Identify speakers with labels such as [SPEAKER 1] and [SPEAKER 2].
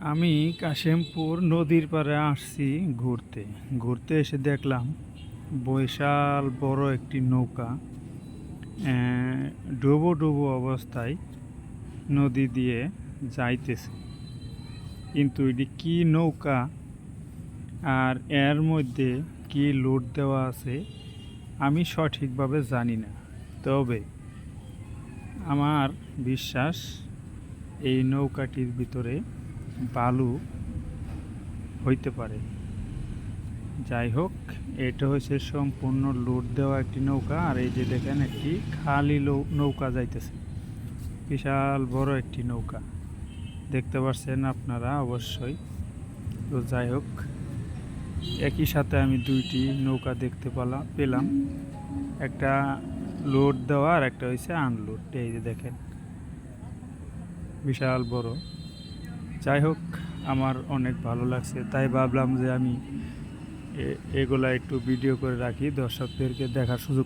[SPEAKER 1] আমি কাশিমপুর নদীর পাড়ে আসছি ঘুরতে। ঘুরতে এসে দেখলাম বৈশাল বড় একটি নৌকা ডুবো ডুবো অবস্থায় নদী দিয়ে যাইতেছে। কিন্তু এটি কি নৌকা আর এর মধ্যে কি লোড দেওয়া আছে, আমি সঠিকভাবে জানি না। তবে আমার বিশ্বাস, এই নৌকাটির ভিতরে বালু হইতে পারে। যাই হোক, এটা হচ্ছে সম্পূর্ণ লোড দেওয়া একটি নৌকা, আর এই যে দেখেন একটি খালি নৌকা যাইতেছে। বিশাল বড় একটি নৌকা। দেখতে পাচ্ছেন আপনারা অবশ্যই। তো যাই হোক, একই সাথে আমি দুইটি নৌকা দেখতে পেলাম পেলাম। একটা লোড দেওয়া আর একটা হচ্ছে আনলোড এই যে দেখেন। বিশাল বড়। যাই হোক, আমার অনেক ভালো লাগছে। তাই ভাবলাম যে আমি এগুলা একটু ভিডিও করে রাখি, দর্শকদেরকে দেখার সুযোগ